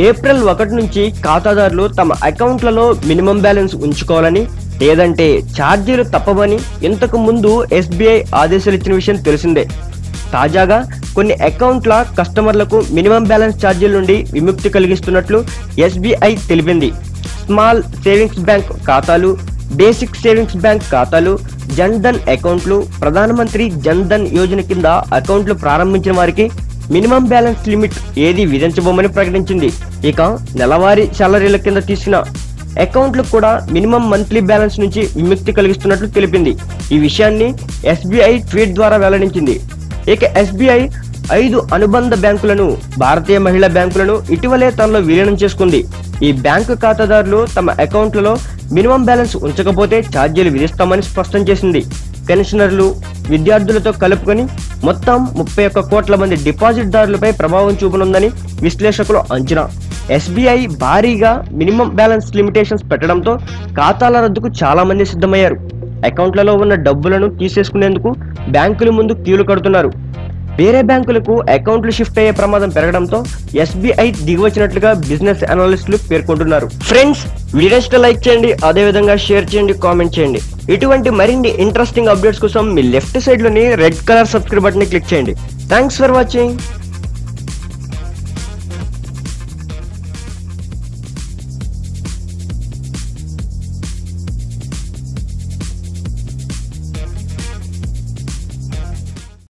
April ఒకటి నుంచి ఖాతాదారులు తమ అకౌంట్లలో మినిమం బ్యాలెన్స్ ఉంచుకోవాలని లేదంటే ఛార్జీలు తప్పవని ఇంతకు ముందు ఎస్బీఐ ఆదేశాలు ఇచ్చిన విషయం తెలిసిందే. తాజాగా కొన్ని అకౌంట్ల కస్టమర్లకు మినిమం బ్యాలెన్స్ ఛార్జీల నుండి విముక్తి కలిగిస్తున్నట్లు ఎస్బీఐ తెలిపింది. స్మాల్ సేవింగ్స్ బ్యాంక్ ఖాతాలు బేసిక్ సేవింగ్స్ బ్యాంక్ ఖాతాలు జన్ ధన్ అకౌంట్లు ప్రధానమంత్రి జన్ ధన్ యోజన కింద అకౌంట్లు ప్రారంభించిన వారికి మినిమం బ్యాలెన్స్ లిమిట్ ఏది విధించబోమని ప్రకటించింది. ఇక నెలవారీ శాలరీల కింద తీసిన అకౌంట్లకు కూడా మినిమం మంత్లీ బ్యాలెన్స్ నుంచి విముక్తి కలిగిస్తున్నట్లు తెలిపింది. ఈ విషయాన్ని ఎస్బీఐ ట్వీట్ ద్వారా వెల్లడించింది. ఇక ఎస్బీఐ ఐదు అనుబంధ బ్యాంకులను భారతీయ మహిళా బ్యాంకులను ఇటీవలే తనలో విలీనం చేసుకుంది. ఈ బ్యాంకు ఖాతాదారులు తమ అకౌంట్లలో మినిమం బ్యాలెన్స్ ఉంచకపోతే ఛార్జీలు విధిస్తామని స్పష్టం చేసింది. పెన్షనర్లు విద్యార్థులతో కలుపుకొని మొత్తం ముప్పై ఒక్క కోట్ల మంది డిపాజిట్దారులపై ప్రభావం చూపనుందని విశ్లేషకులు అంచనా. ఎస్బీఐ భారీగా మినిమం బ్యాలెన్స్ లిమిటేషన్స్ పెట్టడంతో ఖాతాల రద్దుకు చాలా మంది సిద్ధమయ్యారు. అకౌంట్లలో ఉన్న డబ్బులను తీసేసుకునేందుకు బ్యాంకుల ముందు క్యూలు కడుతున్నారు. వేరే బ్యాంకులకు అకౌంట్లు షిఫ్ట్ అయ్యే ప్రమాదం పెరగడంతో ఎస్బీఐ దిగివచ్చినట్లుగా బిజినెస్ అనలిస్టులు పేర్కొంటున్నారు. ఫ్రెండ్స్ వీడియోస్ లైక్ చేయండి అదే విధంగా షేర్ చేయండి కామెంట్ చేయండి. ఇటువంటి మరిన్ని ఇంట్రెస్టింగ్ అప్డేట్స్ కోసం మీ left సైడ్లోని red colour subscribe button click చేయండి. Thanks for watching.